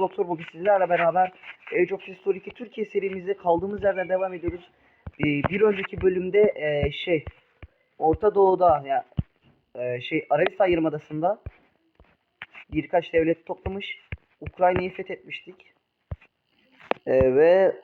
Doktor bugün sizlerle beraber Age of History 2 Türkiye serimize kaldığımız yerden devam ediyoruz. Ee, bir önceki bölümde e, şey Orta Doğu'da ya e, şey Arabistan Yarımadası'nda birkaç devlet toplamış Ukrayna'yı fethetmiştik. E, ve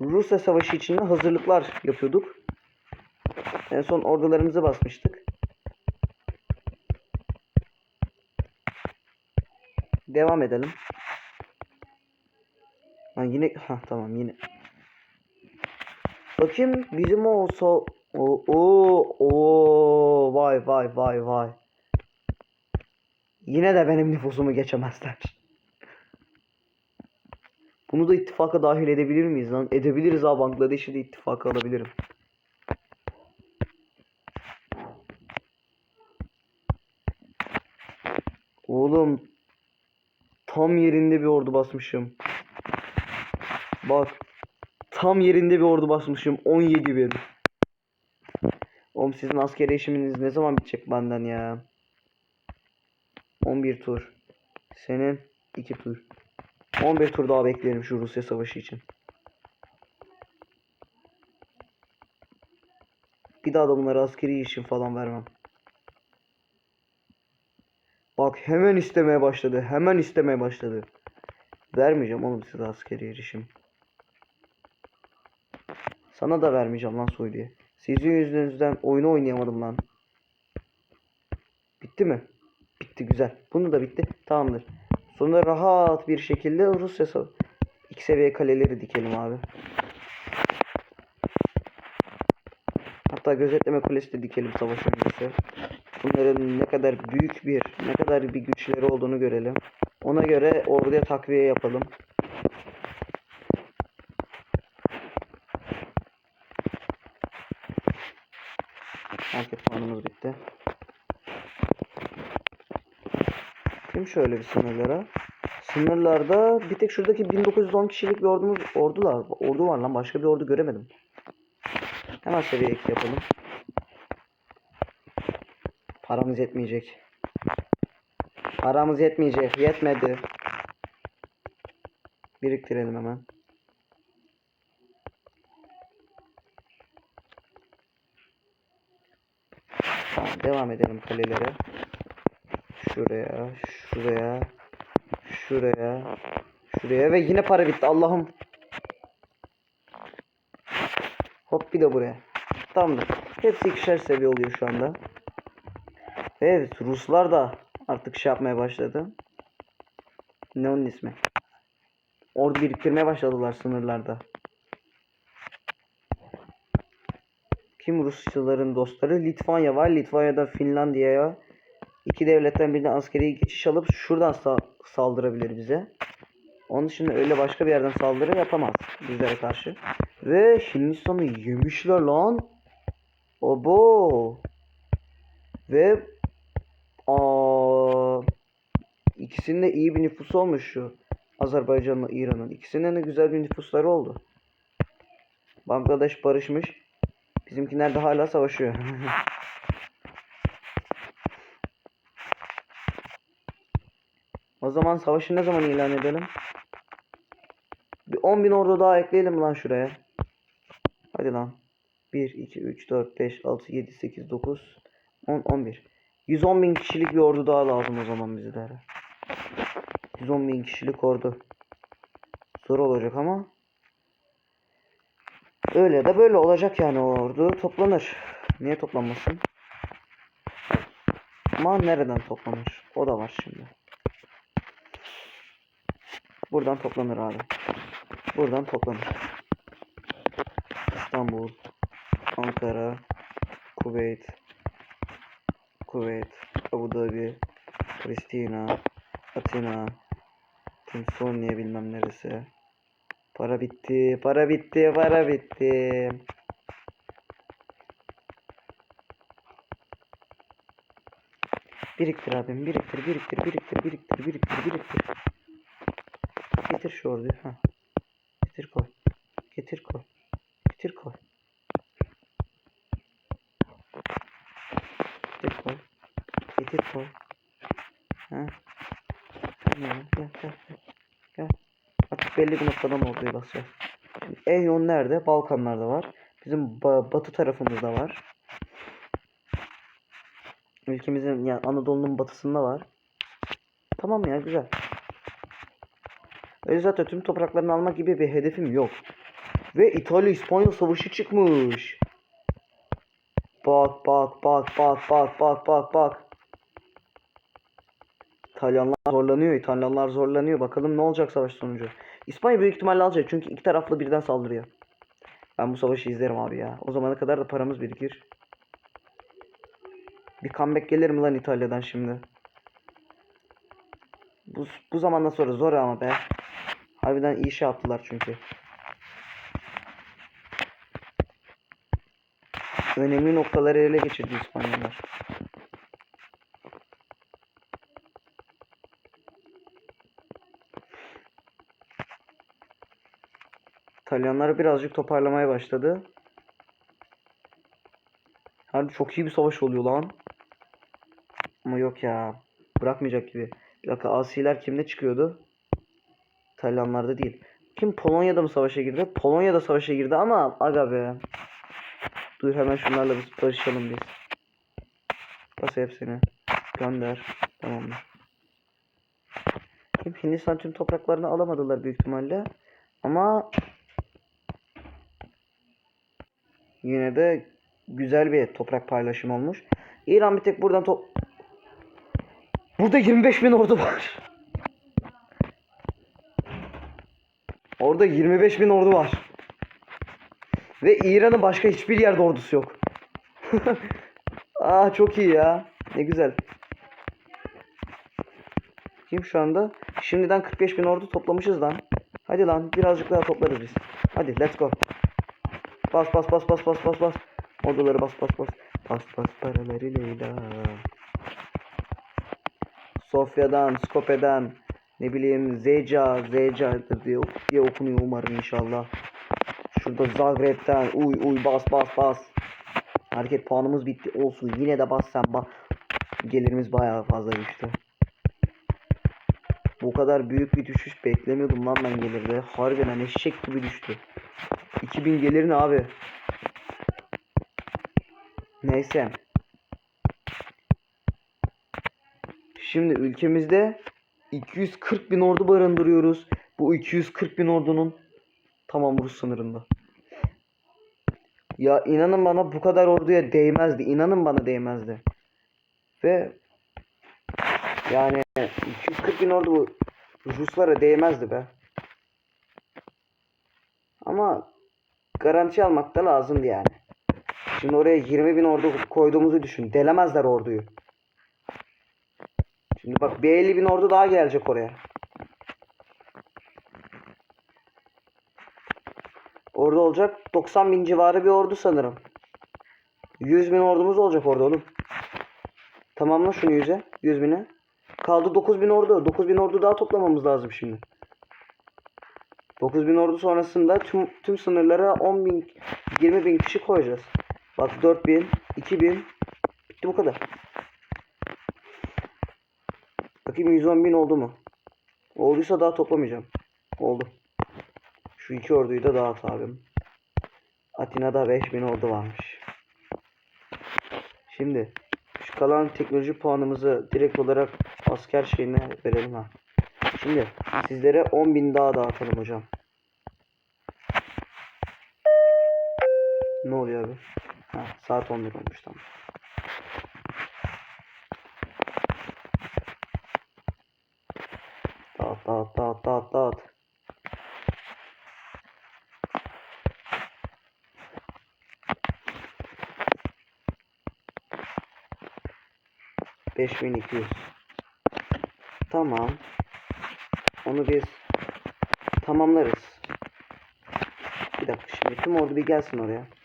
Rusya Savaşı için de hazırlıklar yapıyorduk. En son ordularımızı basmıştık. Devam edelim. Ha yine ha tamam yine. Bakayım bizim o olsa o o o vay vay vay vay. Yine de benim nüfusumu geçemezler. Bunu da ittifaka dahil edebilir miyiz lan? Edebiliriz ha Bangladeş'i de ittifaka alabilirim. Oğlum tam yerinde bir ordu basmışım. Bak tam yerinde bir ordu basmışım 17 bin. Oğlum sizin askeri işiminiz ne zaman bitecek benden ya? 11 tur. Senin 2 tur. 11 tur daha beklerim şu Rusya savaşı için. Bir daha da bunlara askeri işim falan vermem. Bak hemen istemeye başladı. Hemen istemeye başladı. Vermeyeceğim oğlum size askeri erişim. Sana da vermeyeceğim lan soy diye. Sizin yüzünüzden oyunu oynayamadım lan. Bitti mi? Bitti güzel. Bunu da bitti. Tamamdır. Sonra rahat bir şekilde Rusya iki seviye kaleleri dikelim abi. Hatta gözetleme kulesi de dikelim savaş öncesi. Bunların ne kadar büyük bir, ne kadar bir güçleri olduğunu görelim. Ona göre orduya takviye yapalım. Puanımız bitti. Kim şöyle bir sınırlara? Sınırlarda bir tek şuradaki 1910 kişilik bir ordumuz ordular. Ordu var lan başka bir ordu göremedim. Hemen seviye 2 yapalım. Paramız yetmeyecek. Paramız yetmeyecek. Yetmedi. Biriktirelim hemen. Tamam devam edelim kalelere. Şuraya, şuraya, şuraya, şuraya ve yine para bitti Allah'ım. Hop bir de buraya. Tamamdır. Hepsi ikişer seviye oluyor şu anda. Evet Ruslar da artık şey yapmaya başladı. Ne onun ismi? Ordu biriktirmeye başladılar sınırlarda. Kim Rusyaların dostları? Litvanya var. Litvanya'da Finlandiya'ya iki devletten birine askeri geçiş alıp şuradan sa- saldırabilir bize. Onun dışında öyle başka bir yerden saldırı yapamaz bizlere karşı. Ve Hindistan'ı yemişler lan. Obo. Ve aa, ikisinin de iyi bir nüfusu olmuş şu. Azerbaycan'la İran'ın. İkisinin de güzel bir nüfusları oldu. Bangladeş barışmış. Bizimkiler de hala savaşıyor. o zaman savaşı ne zaman ilan edelim? Bir 10 bin ordu daha ekleyelim lan şuraya. Hadi lan. 1, 2, 3, 4, 5, 6, 7, 8, 9, 10, 11. 110 bin kişilik bir ordu daha lazım o zaman bizlere. 110 bin kişilik ordu. Zor olacak ama. Öyle de böyle olacak yani ordu toplanır. Niye toplanmasın? Ama nereden toplanır? O da var şimdi. Buradan toplanır abi. Buradan toplanır. İstanbul, Ankara, Kuveyt, Kuveyt, Abu Dhabi, Pristina, Atina, Timsoniye bilmem neresi. Para bitti, para bitti, para bitti. Biriktir abim, biriktir, biriktir, biriktir, biriktir, biriktir, biriktir. Getir şu orduyu, ha. Getir koy. Getir koy. Getir koy. Getir koy. Getir koy. Belli bir noktadan orduya basacağız. Şimdi en yoğun nerede? Balkanlarda var. Bizim ba- batı tarafımızda var. Ülkemizin yani Anadolu'nun batısında var. Tamam ya güzel. Öyle zaten tüm topraklarını almak gibi bir hedefim yok. Ve İtalya İspanya savaşı çıkmış. Bak bak bak bak bak bak bak bak. İtalyanlar zorlanıyor. İtalyanlar zorlanıyor. Bakalım ne olacak savaş sonucu. İspanya büyük ihtimalle alacak. Çünkü iki taraflı birden saldırıyor. Ben bu savaşı izlerim abi ya. O zamana kadar da paramız birikir. Bir comeback gelir mi lan İtalya'dan şimdi? Bu, bu zamandan sonra zor ama be. Harbiden iyi şey yaptılar çünkü. Önemli noktaları ele geçirdi İspanyollar. İtalyanlar birazcık toparlamaya başladı. Harbi çok iyi bir savaş oluyor lan. Ama yok ya. Bırakmayacak gibi. Bir dakika Asiler kimde çıkıyordu? İtalyanlarda değil. Kim Polonya'da mı savaşa girdi? Polonya'da savaşa girdi ama aga be. Dur hemen şunlarla biz barışalım biz. Bas hepsini. Gönder. Tamamdır. Hindistan tüm topraklarını alamadılar büyük ihtimalle. Ama yine de güzel bir toprak paylaşımı olmuş. İran bir tek buradan top... Burada 25 bin ordu var. Orada 25 bin ordu var. Ve İran'ın başka hiçbir yerde ordusu yok. Aa çok iyi ya. Ne güzel. Kim şu anda? Şimdiden 45 bin ordu toplamışız lan. Hadi lan birazcık daha toplarız biz. Hadi let's go. Bas bas bas bas bas bas bas. Orduları bas bas bas. Bas bas paraları Leyla. Sofya'dan, Skopje'den, ne bileyim Zeca, Zeca'dır diye, diye okunuyor umarım inşallah. Şurada Zagreb'den uy uy bas bas bas. Hareket puanımız bitti olsun yine de bas sen bas. Gelirimiz bayağı fazla düştü. Bu kadar büyük bir düşüş beklemiyordum lan ben gelirde. Harbiden eşek gibi düştü. 2000 gelir ne abi? Neyse. Şimdi ülkemizde 240 bin ordu barındırıyoruz. Bu 240 bin ordunun tamam Rus sınırında. Ya inanın bana bu kadar orduya değmezdi. İnanın bana değmezdi. Ve yani 240 bin ordu bu Ruslara değmezdi be. Ama garanti almak da lazımdı yani. Şimdi oraya 20 bin ordu koyduğumuzu düşün. Delemezler orduyu. Şimdi bak bir 50 bin ordu daha gelecek oraya. Orada olacak 90 bin civarı bir ordu sanırım. 100 bin ordumuz olacak orada oğlum. Tamamla şunu 100'e. 100 bine. Kaldı 9 bin ordu. 9 bin ordu daha toplamamız lazım şimdi. 9 bin ordu sonrasında tüm, tüm sınırlara 10 bin 20 bin kişi koyacağız. Bak 4 bin 2 bin bitti bu kadar. Bakayım 110 bin oldu mu? Olduysa daha toplamayacağım. Oldu. Şu iki orduyu da dağıt abim. Atina'da 5000 ordu varmış. Şimdi şu kalan teknoloji puanımızı direkt olarak asker şeyine verelim ha. Şimdi sizlere 10.000 daha dağıtalım hocam. Ne oluyor abi? Ha, saat 11 olmuş tamam. Dağıt dağıt dağıt dağıt dağıt. Beş bin iki yüz. Tamam. Onu biz tamamlarız. Bir dakika şimdi tüm ordu bir gelsin oraya.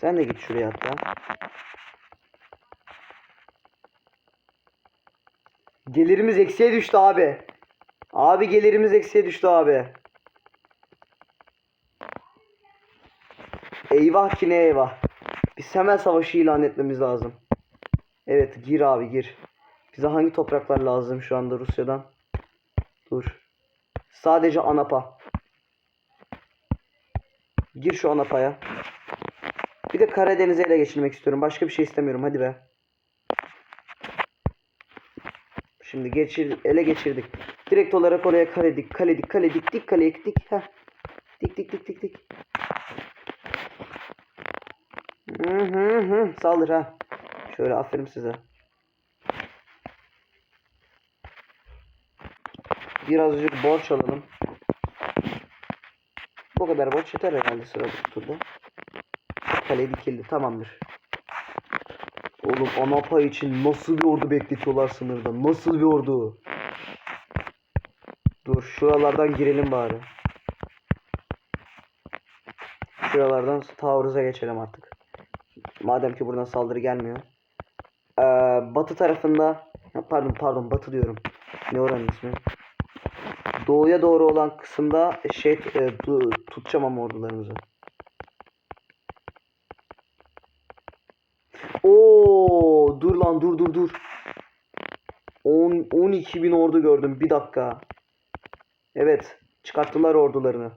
Sen de git şuraya hatta. Gelirimiz eksiye düştü abi. Abi gelirimiz eksiye düştü abi. Eyvah ki ne eyvah. Biz hemen savaşı ilan etmemiz lazım. Evet gir abi gir. Bize hangi topraklar lazım şu anda Rusya'dan? Dur. Sadece Anapa. Gir şu Anapa'ya. Bir de Karadeniz'e ele geçirmek istiyorum. Başka bir şey istemiyorum. Hadi be. Şimdi geçir, ele geçirdik. Direkt olarak oraya kale dik, kale dik, kale dik, dik kale dik. Heh. Dik dik dik dik dik. Hı hı hı. Saldır ha. Şöyle aferin size. Birazcık borç alalım. Bu kadar borç yeter herhalde sıradaki turda. Kale dikildi. Tamamdır. Oğlum Anapa için nasıl bir ordu bekletiyorlar sınırda? Nasıl bir ordu? Dur şuralardan girelim bari. Şuralardan taarruza geçelim artık. Madem ki buradan saldırı gelmiyor. Ee, batı tarafında pardon pardon batı diyorum. Ne oranın ismi? Doğuya doğru olan kısımda şey e, tu- tutacağım ama ordularımızı. Oo, dur lan dur dur dur. 10 12 bin ordu gördüm bir dakika. Evet çıkarttılar ordularını.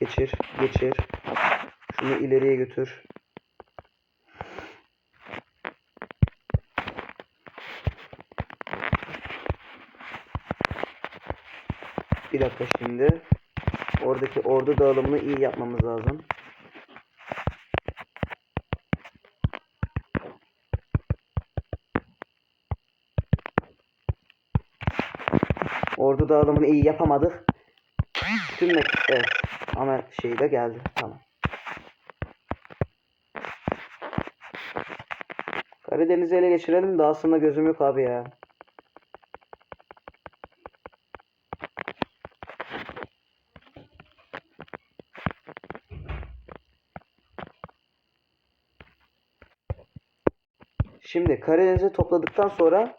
Geçir geçir. Şunu ileriye götür. Bir dakika şimdi. Oradaki ordu dağılımını iyi yapmamız lazım. Ordu dağılımını iyi yapamadık. Tüm evet. Ama şey de geldi. Tamam. Karadeniz'i ele geçirelim de aslında gözüm yok abi ya. Şimdi Karadeniz'i topladıktan sonra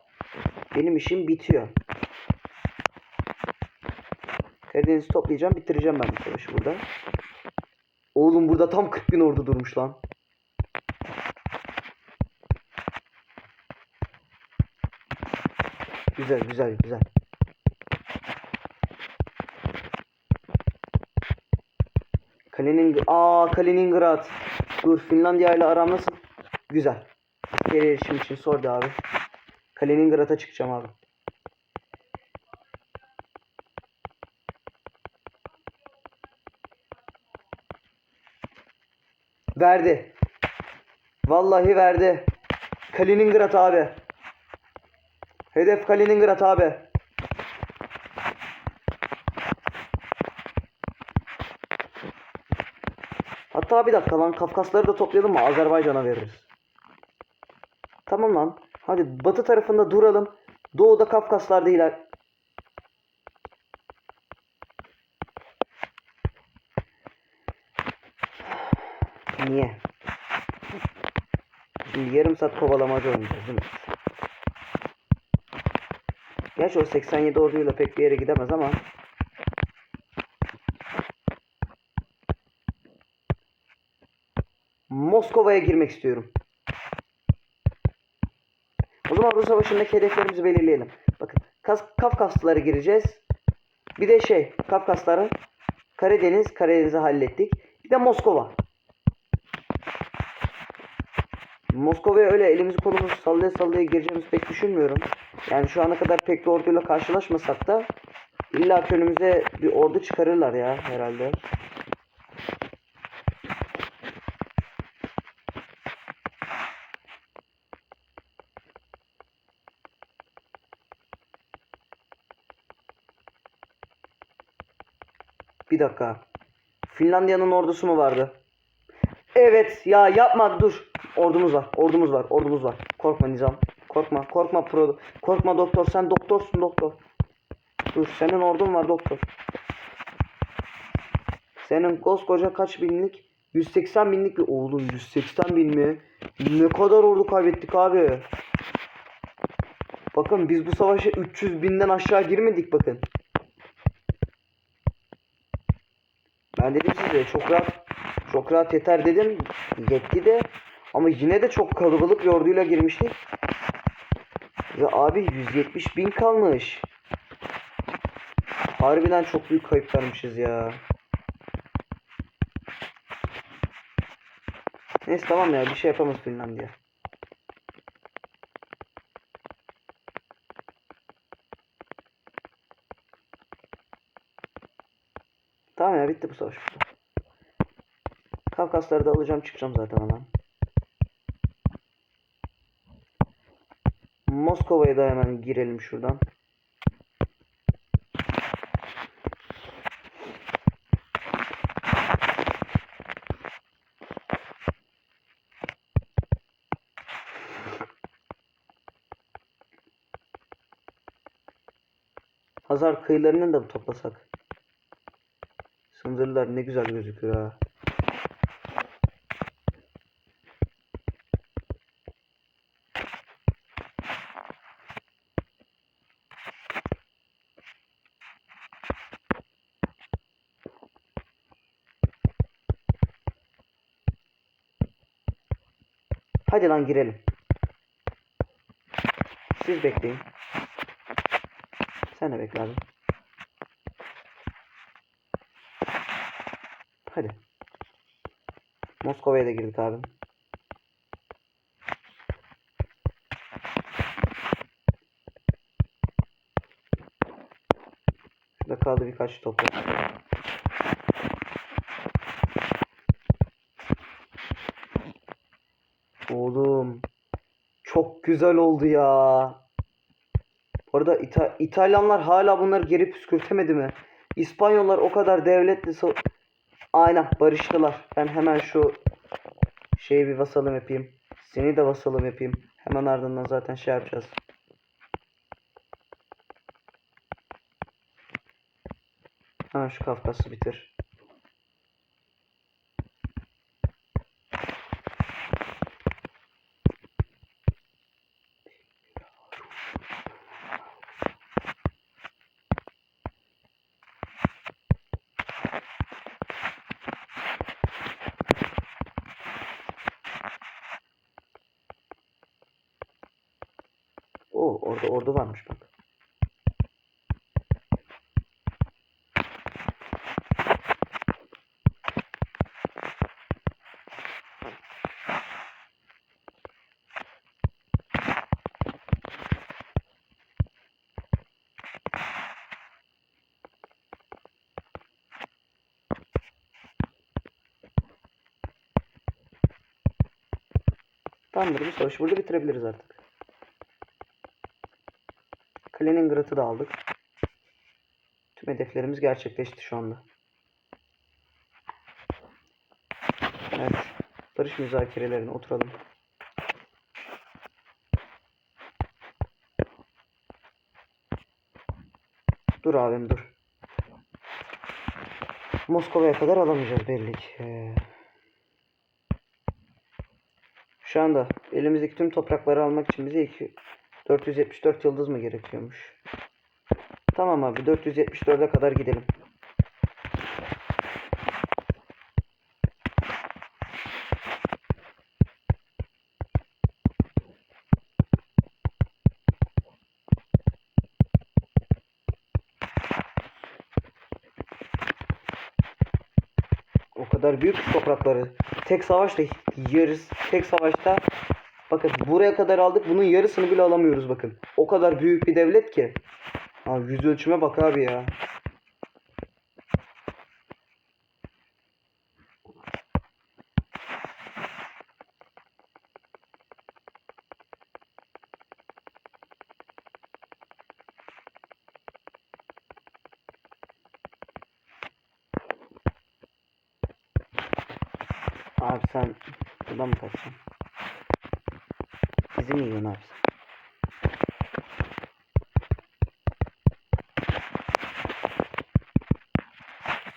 benim işim bitiyor. Karadeniz'i toplayacağım, bitireceğim ben bu savaşı burada. Oğlum burada tam 40 bin ordu durmuş lan. Güzel, güzel, güzel. Kalining Aa Kaliningrad. Dur Finlandiya ile aram nasıl? Güzel. Askeri erişim için sordu abi. Kaliningrad'a çıkacağım abi. Verdi. Vallahi verdi. Kaliningrad abi. Hedef Kaliningrad abi. Hatta bir dakika lan Kafkasları da toplayalım mı? Azerbaycan'a veririz. Tamam lan. Hadi batı tarafında duralım. Doğuda Kafkaslarda iler. Niye? Şimdi yarım saat kovalamaca oynayacağız değil mi? Gerçi o 87 orduyla pek bir yere gidemez ama. Moskova'ya girmek istiyorum. O zaman Rus Savaşı'ndaki hedeflerimizi belirleyelim. Bakın Kas Kafkaslılara gireceğiz. Bir de şey Kafkaslara Karadeniz, Karadeniz'i hallettik. Bir de Moskova. Moskova'ya öyle elimizi kolumuzu sallaya sallaya gireceğimizi pek düşünmüyorum. Yani şu ana kadar pek bir orduyla karşılaşmasak da illa önümüze bir ordu çıkarırlar ya herhalde. Bir dakika. Finlandiya'nın ordusu mu vardı? Evet ya yapma dur. Ordumuz var. Ordumuz var. Ordumuz var. Korkma Nizam. Korkma. Korkma pro. Korkma doktor. Sen doktorsun doktor. Dur senin ordun var doktor. Senin koskoca kaç binlik? 180 binlik bir oğlum 180 bin mi? Ne kadar ordu kaybettik abi. Bakın biz bu savaşa 300 binden aşağı girmedik bakın. Ben dedim size çok rahat çok rahat yeter dedim. Yetti de ama yine de çok kalabalık bir orduyla girmiştik. Ve abi 170 bin kalmış. Harbiden çok büyük kayıp vermişiz ya. Neyse tamam ya bir şey yapamaz Finlandiya. Tamam ya bitti bu savaş burada. Kafkasları da alacağım çıkacağım zaten hemen. Moskova'ya da hemen girelim şuradan. Hazar kıyılarını da mı toplasak? Sındırlar ne güzel gözüküyor ha. Hadi lan girelim. Siz bekleyin. Sen de bekle abi. Hadi. Moskova'ya da girdik abi. Şurada kaldı birkaç toprak. Oğlum. Çok güzel oldu ya. Bu arada İta- İtalyanlar hala bunları geri püskürtemedi mi? İspanyollar o kadar devletli so- Aynen barıştılar. Ben hemen şu şeyi bir vasalım yapayım. Seni de vasalım yapayım. Hemen ardından zaten şey yapacağız. Hemen şu Kafkas'ı bitir. Oo orada ordu varmış bak. Tamamdır bu savaşı burada bitirebiliriz artık. Kaliningrad'ı da aldık. Tüm hedeflerimiz gerçekleşti şu anda. Evet. Barış müzakerelerine oturalım. Dur abim dur. Moskova'ya kadar alamayacağız belli ki. Ee, Şu anda elimizdeki tüm toprakları almak için bize iki, 474 yıldız mı gerekiyormuş? Tamam abi 474'e kadar gidelim. O kadar büyük toprakları. Tek savaşta yarız. Tek savaşta bakın buraya kadar aldık. Bunun yarısını bile alamıyoruz bakın. O kadar büyük bir devlet ki. Abi yüz ölçüme bak abi ya. Abi sen buradan mı kaçacaksın? Mi yiyorsun abi?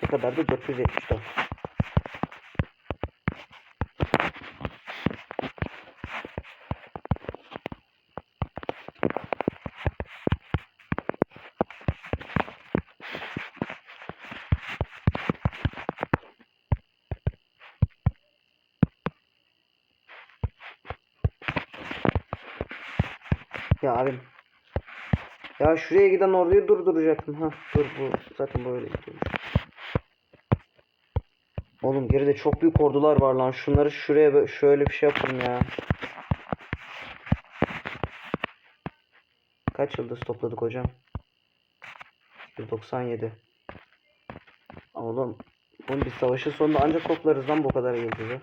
Ne kadar da 474. Ya şuraya giden orduyu durduracaktım. Ha dur bu zaten böyle gidiyormuş. Oğlum geride çok büyük ordular var lan. Şunları şuraya şöyle bir şey yapalım ya. Kaç yıldız topladık hocam? 197. Oğlum oğlum biz savaşın sonunda ancak toplarız lan bu kadar yıldızı.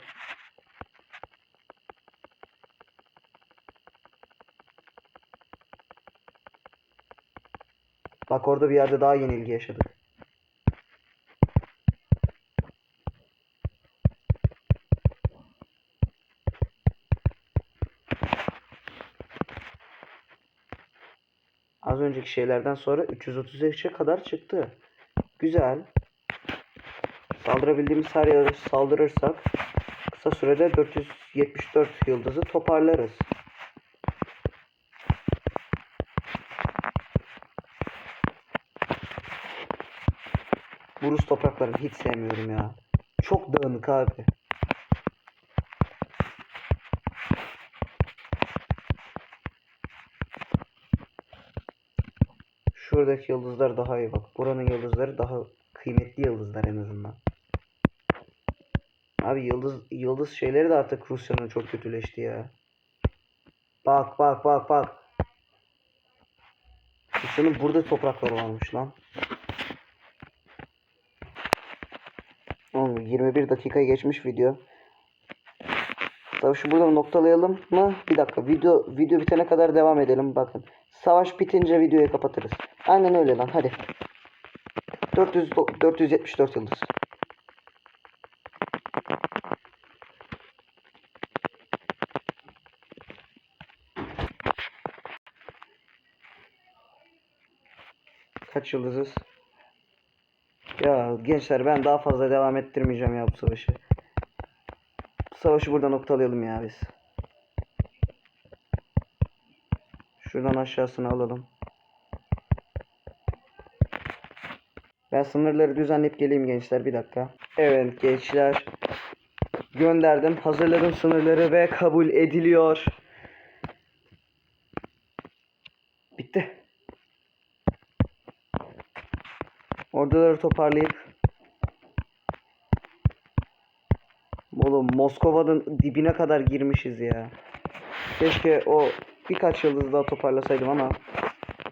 Bak orada bir yerde daha yenilgi yaşadık. Az önceki şeylerden sonra 333'e kadar çıktı. Güzel. Saldırabildiğimiz her yere saldırırsak kısa sürede 474 yıldızı toparlarız. Bu Rus topraklarını hiç sevmiyorum ya. Çok dağınık abi. Şuradaki yıldızlar daha iyi bak. Buranın yıldızları daha kıymetli yıldızlar en azından. Abi yıldız yıldız şeyleri de artık Rusya'nın çok kötüleşti ya. Bak bak bak bak. Rusya'nın burada toprakları varmış lan. Oğlum 21 dakika geçmiş video. Savaşı burada noktalayalım mı? Bir dakika video video bitene kadar devam edelim bakın. Savaş bitince videoyu kapatırız. Aynen öyle lan hadi. 400 do- 474 yıldız. Kaç yıldızız? Ya gençler ben daha fazla devam ettirmeyeceğim ya bu savaşı. Bu savaşı burada noktalayalım ya biz. Şuradan aşağısını alalım. Ben sınırları düzenleyip geleyim gençler bir dakika. Evet gençler. Gönderdim. Hazırladım sınırları ve kabul ediliyor. Bitti. Orduları toparlayıp Oğlum Moskova'nın dibine kadar girmişiz ya. Keşke o birkaç yıldız daha toparlasaydım ama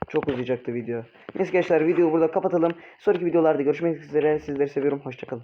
çok uzayacaktı video. Neyse gençler videoyu burada kapatalım. Sonraki videolarda görüşmek üzere. Sizleri seviyorum. Hoşçakalın.